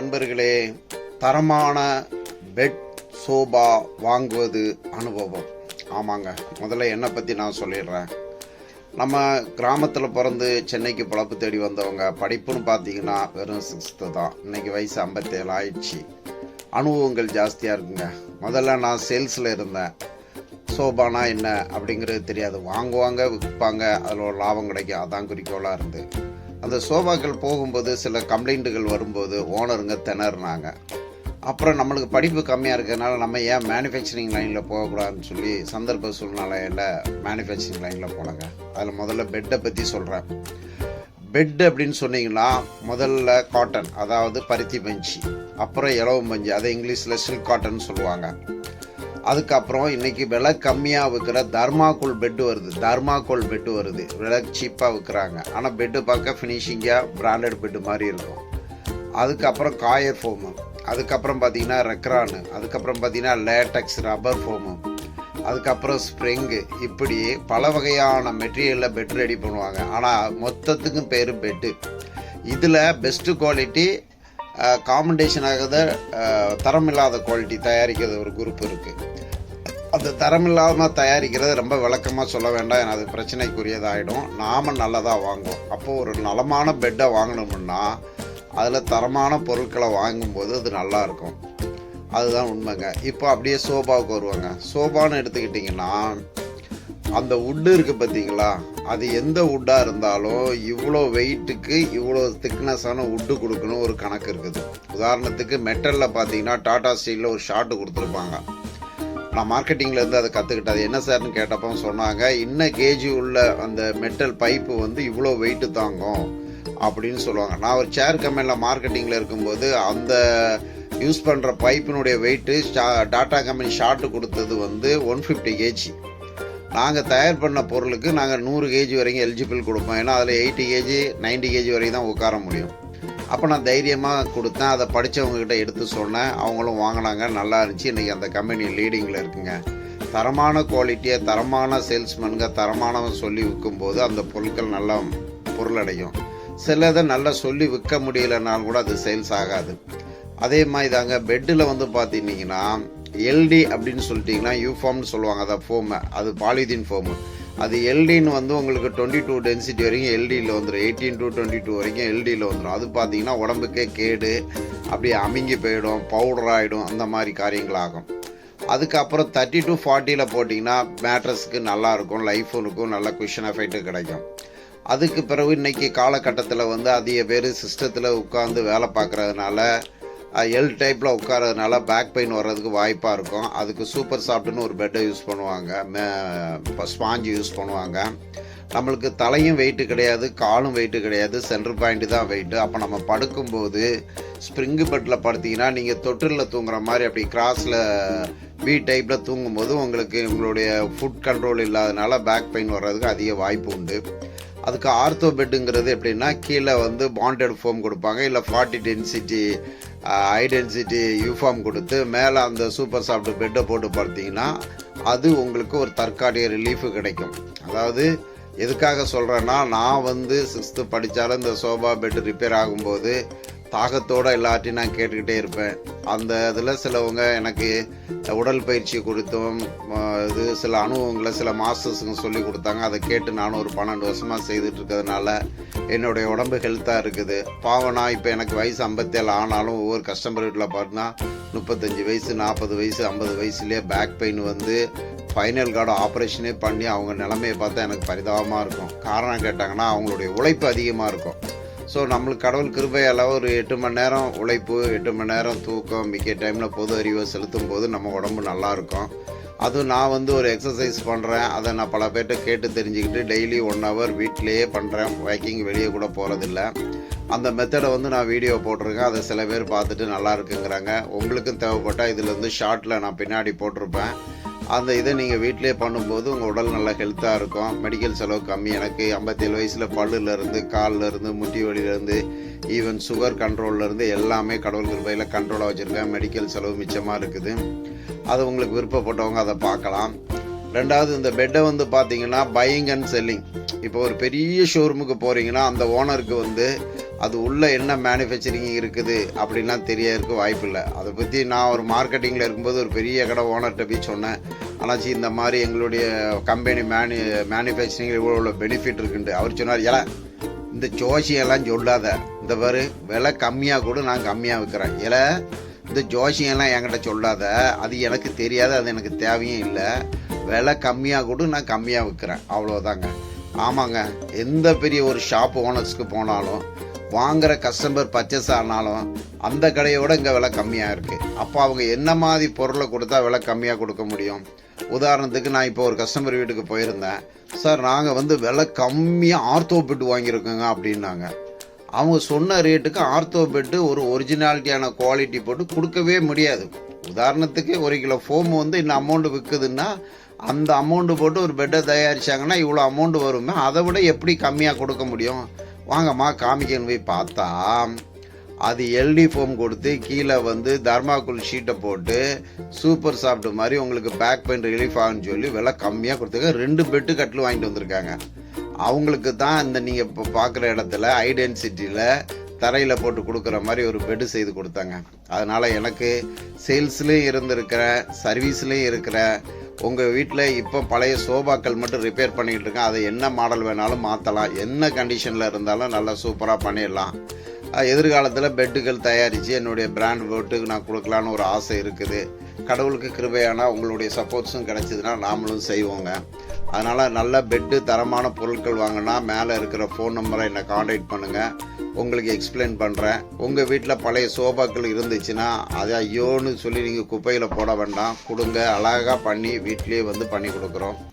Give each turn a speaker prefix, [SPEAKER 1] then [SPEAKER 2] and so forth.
[SPEAKER 1] நண்பர்களே தரமான bed sofa வாங்குவது அனுபவம். ஆமாங்க முதல்ல என்னை பற்றி நான் சொல்லிடுறேன். நம்ம கிராமத்தில் பிறந்து சென்னைக்கு பிழப்பு தேடி வந்தவங்க படிப்புன்னு பார்த்தீங்கன்னா வெறும் சிக்ஸ்த்து தான். இன்றைக்கி வயசு ஐம்பத்தேழு ஆயிடுச்சு. அனுபவங்கள் ஜாஸ்தியாக இருக்குங்க. முதல்ல நான் சேல்ஸில் இருந்தேன். சோபானா என்ன அப்படிங்கிறது தெரியாது. வாங்குவாங்க விற்பாங்க அதில் ஒரு லாபம் கிடைக்கும். அதான் குறிக்கோளாக இருந்து. அந்த சோபாக்கள் போகும்போது சில கம்ப்ளைண்ட்டுகள் வரும்போது ஓனருங்க திணறினாங்க. அப்புறம் நம்மளுக்கு படிப்பு கம்மியாக இருக்கிறதுனால நம்ம ஏன் மேனுஃபேக்சரிங் லைனில் போகக்கூடாதுன்னு சொல்லி சந்தர்ப்ப சூழ்நிலையில் மேனுஃபேக்சரிங் லைனில் போனாங்க. அதில் முதல்ல பெட்டை பற்றி சொல்கிறேன் பெட் அப்படின்னு சொன்னீங்கன்னா முதல்ல காட்டன் அதாவது பருத்தி பஞ்சு அப்புறம் இலவம் பஞ்சு அதை இங்கிலீஷில் சில்க் காட்டன் சொல்லுவாங்க. அதுக்கப்புறம் இன்னைக்கு விலை கம்மியாக விற்கிற தர்மாக்கோல் பெட்டு வருது. தர்மாக்கோல் பெட்டு வருது. விலை சீப்பாக விற்கிறாங்க ஆனால் பெட்டு பார்க்க ஃபினிஷிங்காக பிராண்டட் பெட்டு மாதிரி இருக்கும். அதுக்கப்புறம் காயர் ஃபோமு அதுக்கப்புறம் பார்த்தீங்கன்னா ரெக்ரானு. அதுக்கப்புறம் பார்த்தீங்கன்னா லேட்டக்ஸ் ரப்பர் ஃபோமு அதுக்கப்புறம் ஸ்ப்ரிங்கு இப்படி பல வகையான மெட்டீரியலில் பெட் ரெடி பண்ணுவாங்க. ஆனால் மொத்தத்துக்கும் பேர் பெட்டு இதில் பெஸ்ட்டு குவாலிட்டி காம்படிஷன் ஆகாத தரமில்லாத குவாலிட்டி தயாரிக்கிறது ஒரு குரூப் இருக்குது அந்த தரமில்லாமல் தயாரிக்கிறது ரொம்ப விளக்கமாக சொல்ல வேண்டாம். ஏன்னா அது பிரச்சனைக்குரியதாகிடும் நாம் நல்லதாக வாங்குவோம். அப்போது ஒரு நலமான பெட்டை வாங்கணும்னா அதில் தரமான பொருட்களை வாங்கும்போது அது நல்லாயிருக்கும். அதுதான் உண்மைங்க. இப்போ அப்படியே சோபாவுக்கு வருவாங்க. சோபான்னு எடுத்துக்கிட்டிங்கன்னா அந்த உட்டு இருக்குது பார்த்தீங்களா? அது எந்த உட்டாக இருந்தாலும் இவ்வளோ வெயிட்டுக்கு இவ்வளோ திக்னஸான உட்டு கொடுக்கணும் ஒரு கணக்கு இருக்குது. உதாரணத்துக்கு மெட்டலில் பார்த்தீங்கன்னா டாடா ஸ்டீலில் ஒரு ஷார்ட்டு கொடுத்துருப்பாங்க. நான் மார்க்கெட்டிங்கில் இருந்து அதை கற்றுக்கிட்டேன் அது என்ன சார்னு கேட்டப்போ சொன்னாங்க இன்ன கேஜி உள்ள அந்த மெட்டல் பைப்பு வந்து இவ்வளோ வெயிட்டு தாங்கும் அப்படின்னு சொல்லுவாங்க. நான் ஒரு சேர் கம்பெனியில் மார்க்கெட்டிங்கில் இருக்கும்போது அந்த யூஸ் பண்ணுற பைப்பினுடைய வெயிட்டு டாட்டா கம்பெனி ஷார்ட்டு கொடுத்தது வந்து ஒன் ஃபிஃப்டி கேஜி. நாங்கள் தயார் பண்ண பொருளுக்கு நாங்கள் நூறு கேஜி வரைக்கும் எலிஜிபிள் கொடுப்போம். ஏன்னா அதில் எயிட்டி கேஜி 90 கேஜி வரைக்கும் தான் உட்கார முடியும். அப்போ நான் தைரியமாக கொடுத்தேன். அதை படித்தவங்கக்கிட்ட எடுத்து சொன்னேன். அவங்களும் வாங்கினாங்க. நல்லா இருந்துச்சு. இன்றைக்கி அந்த கம்பெனி லீடிங்கில் இருக்குங்க. தரமான குவாலிட்டியை தரமான சேல்ஸ்மேனுங்க தரமானவன் சொல்லி விற்கும்போது அந்த பொருட்கள் நல்லா பொருளடையும். சிலதை நல்லா சொல்லி விற்க முடியலனாலும் கூட அது சேல்ஸ் ஆகாது. அதே மாதிரி தாங்க பெட்டில் வந்து பார்த்தீங்கன்னா எல்டி அப்படின்னு சொல்லிட்டிங்கன்னா யூஃபார்ம்னு சொல்லுவாங்க. அதான் ஃபோமு அது பாலிதீன் ஃபோமு அது எல்டின்னு வந்து உங்களுக்கு டுவெண்ட்டி டூ டென்சிட்டி வரைக்கும் எல்டியில் வந்துடும் எயிட்டீன் டு டுவெண்ட்டி டூ வரைக்கும் எல்டியில் வந்துடும் அது பார்த்தீங்கன்னா உடம்புக்கே கேடு அப்படியே அமுங்கி போயிடும் பவுடர் ஆகிடும் அந்த மாதிரி காரியங்கள் ஆகும் அதுக்கப்புறம் தேர்ட்டி டு ஃபார்ட்டியில் போட்டிங்கன்னா மேட்ரஸ்க்கு நல்லாயிருக்கும் லைஃப்பும் லைஃபும் இருக்கும் நல்ல குஷன் எஃபெக்ட்டு கிடைக்கும். அதுக்கு பிறகு இன்னைக்கு காலகட்டத்தில் வந்து அதிக பேர் சிஸ்டத்தில் உட்காந்து வேலை பார்க்குறதுனால எல் டைப்பில் உட்காரதுனால பேக் பெயின் வர்றதுக்கு வாய்ப்பாக இருக்கும். அதுக்கு சூப்பர் சாஃப்ட்னு ஒரு பெட்டை யூஸ் பண்ணுவாங்க. மே ஸ்பாஞ்சு யூஸ் பண்ணுவாங்க. நம்மளுக்கு தலையும் வெயிட்டு கிடையாது காலும் வெயிட்டு கிடையாது. சென்டர் பாயிண்ட் தான் வெயிட்டு அப்போ நம்ம படுக்கும்போது ஸ்ப்ரிங்கு பெட்டில் படுத்திங்கன்னா நீங்கள் தொட்டிலில் தூங்குற மாதிரி அப்படி கிராஸில் வி டைப்பில் தூங்கும்போது உங்களுக்கு உங்களுடைய ஃபுட் கண்ட்ரோல் இல்லாதனால பேக் பெயின் வர்றதுக்கு அதிக வாய்ப்பு உண்டு. அதுக்கு ஆர்த்தோ பெட்டுங்கிறது எப்படின்னா கீழே வந்து பாண்டட் ஃபோம் கொடுப்பாங்க. இல்லை ஃபார்ட்டி டென்சிட்டி ஐடென்சிட்டி யூஃபார்ம் கொடுத்து மேலே அந்த சூப்பர் சாஃப்ட் பெட்டை போட்டு பார்த்தீங்கன்னா அது உங்களுக்கு ஒரு தற்காலிக ரிலீஃபு கிடைக்கும். அதாவது எதுக்காக சொல்கிறேன்னா நான் வந்து சிக்ஸ்த்து படித்தாலும் இந்த சோபா பெட்டு ரிப்பேர் ஆகும்போது தாகத்தோடு எல்லாத்தையும் நான் கேட்டுக்கிட்டே இருப்பேன். அந்த இதில் சிலவங்க எனக்கு உடல் பயிற்சி கொடுத்தும் இது சில அனுபவங்களை சில மாஸ்டர்ஸுங்க சொல்லி கொடுத்தாங்க. அதை கேட்டு நானும் ஒரு பன்னெண்டு வருஷமாக செய்துட்டு இருக்கிறதுனால என்னுடைய உடம்பு ஹெல்த்தாக இருக்குது. பாவம் நான் இப்போ எனக்கு வயசு ஐம்பத்தேழு ஆனாலும் ஒவ்வொரு கஸ்டமர் வீட்டில் பார்த்தீங்கன்னா முப்பத்தஞ்சு வயசு நாற்பது வயசு ஐம்பது வயசுலேயே பேக் பெயின் வந்து ஃபைனல் கார்டு ஆப்ரேஷனே பண்ணி அவங்க நிலமையை பார்த்தா எனக்கு பரிதாபமாக இருக்கும். காரணம் கேட்டாங்கன்னா அவங்களுடைய உழைப்பு அதிகமாக இருக்கும். ஸோ நம்மளுக்கு கடவுள் கிருபையால் ஒரு எட்டு மணி நேரம் உழைப்பு எட்டு மணி நேரம் தூக்கம் மிக்க டைமில் பொது அறிவை செலுத்தும் போது நம்ம உடம்பு நல்லாயிருக்கும் அதுவும் நான் வந்து ஒரு எக்ஸசைஸ் பண்ணுறேன் அதை நான் பல பேர்கிட்ட கேட்டு தெரிஞ்சுக்கிட்டு டெய்லி ஒன் ஹவர் வீட்டிலேயே பண்ணுறேன் வாக்கிங் வெளியே கூட போகிறதில்ல அந்த மெத்தடை வந்து நான் வீடியோ போட்டிருக்கேன். அதை சில பேர் பார்த்துட்டு நல்லா இருக்குங்கிறாங்க. உங்களுக்கும் தேவைப்பட்டால் இதில் வந்து ஷார்ட்டில் நான் பின்னாடி போட்டிருப்பேன். அந்த இதை நீங்கள் வீட்டிலே பண்ணும்போது உங்கள் உடல் நல்லா ஹெல்த்தாக இருக்கும். மெடிக்கல் செலவு கம்மி. எனக்கு ஐம்பத்தேழு வயசில் பல்லுலேருந்து கால்லேருந்து முட்டி வலியிலேருந்து ஈவன் சுகர் கண்ட்ரோல்லேருந்து எல்லாமே கடவுள் கிருபையில் கண்ட்ரோலாக வச்சுருக்கேன். மெடிக்கல் செலவு மிச்சமாக இருக்குது. அது உங்களுக்கு விருப்பப்பட்டவங்க அதை பார்க்கலாம். ரெண்டாவது இந்த பெட்டை வந்து பார்த்தீங்கன்னா பையிங் அண்ட் செல்லிங் இப்போ ஒரு பெரிய ஷோரூமுக்கு போகிறீங்கன்னா அந்த ஓனருக்கு வந்து அது உள்ளே என்ன மேனுஃபேக்சரிங் இருக்குது அப்படின்லாம் தெரியறதுக்கு வாய்ப்பு இல்லை. அதை பற்றி நான் ஒரு மார்க்கெட்டிங்கில் இருக்கும்போது ஒரு பெரிய கடை ஓனர்கிட்ட போய் சொன்னேன். ஆனாச்சி இந்த மாதிரி எங்களுடைய கம்பெனி மேனு மேனுஃபேக்சரிங் இவ்வளோ இவ்வளோ பெனிஃபிட் இருக்குன்ட்டு அவர் சொன்னார் ஏல இந்த ஜோசியெல்லாம் சொல்லாத. இந்த பாரு விலை கம்மியாக கூட நான் கம்மியாக விற்கிறேன் ஏல இந்த ஜோசியெல்லாம் என்கிட்ட சொல்லாத. அது எனக்கு தெரியாது அது எனக்கு தேவையும் இல்லை. விலை கம்மியாக கூட நான் கம்மியாக விற்கிறேன் அவ்வளோதாங்க ஆமாங்க. எந்த பெரிய ஒரு ஷாப் ஓனர்ஸ்க்கு போனாலும் வாங்குற கஸ்டமர் பர்ச்சேஸ் ஆனாலும் அந்த கடையோட இங்கே விலை கம்மியாக இருக்குது அப்போ அவங்க என்ன மாதிரி பொருளை கொடுத்தா விலை கம்மியாக கொடுக்க முடியும்? உதாரணத்துக்கு நான் இப்போ ஒரு கஸ்டமர் வீட்டுக்கு போயிருந்தேன். சார் நாங்கள் வந்து விலை கம்மியாக ஆர்த்தோ பெட் வாங்கியிருக்கோங்க அப்படின்னாங்க. அவங்க சொன்ன ரேட்டுக்கு ஆர்த்தோ பெட்டு ஒரு ஒரிஜினாலிட்டியான குவாலிட்டி போட்டு கொடுக்கவே முடியாது. உதாரணத்துக்கு ஒரு கிலோ ஃபோம் வந்து இந்த அமௌண்ட் விற்குதுன்னா அந்த அமௌண்ட்டு போட்டு ஒரு பெட்டை தயாரிச்சாங்கன்னா இவ்வளோ அமௌண்ட் வருமே அதை விட எப்படி கம்மியாக கொடுக்க முடியும்? வாங்கம்மா காமிக்கன்னு போய் பார்த்தா அது எல்டி ஃபோம் கொடுத்து கீழே வந்து தர்மாக்குள் ஷீட்டை போட்டு சூப்பர் சாஃப்ட் மாதிரி உங்களுக்கு பேக் பெயின் ரிலீஃப் ஆகுன்னு சொல்லி விலை கம்மியாக கொடுத்துருக்க ரெண்டு பெட்டு கட்டில் வாங்கிட்டு வந்திருக்காங்க. அவங்களுக்கு தான் இந்த நீங்கள் இப்போ பார்க்குற இடத்துல ஐடென்சிட்டியில் தரையில் போட்டு கொடுக்குற மாதிரி ஒரு பெட்டு செய்து கொடுத்தாங்க. அதனால் எனக்கு சேல்ஸ்லேயும் இருந்திருக்கிறேன் சர்வீஸ்லேயும் இருக்கிறேன் உங்கள் வீட்டில் இப்போ பழைய சோபாக்கள் மட்டும் ரிப்பேர் பண்ணிக்கிட்டு இருக்கேன். அதை என்ன மாடல் வேணாலும் மாற்றலாம் என்ன கண்டிஷனில் இருந்தாலும் நல்லா சூப்பராக பண்ணிடலாம். எதிர்காலத்தில் பெட்டுகள் தயாரித்து என்னுடைய பிராண்ட் போட்டு நான் கொடுக்கலான்னு ஒரு ஆசை இருக்குது. கடவுளுக்கு கிருபையானால் உங்களுடைய சப்போர்ட்ஸும் கிடைச்சதுன்னா நாமளும் செய்வோங்க. அதனால் நல்ல பெட்டு தரமான பொருட்கள் வாங்கினா மேலே இருக்கிற ஃபோன் நம்பரை என்னை காண்டாக்ட் பண்ணுங்கள் உங்களுக்கு எக்ஸ்பிளைன் பண்ணுறேன் உங்கள் வீட்டில் பழைய சோபாக்கள் இருந்துச்சுன்னா அதை ஐயோன்னு சொல்லி நீங்கள் குப்பையில் போட வேண்டாம். கொடுங்க அழகாக பண்ணி வீட்டிலேயே வந்து பண்ணி கொடுக்குறோம்.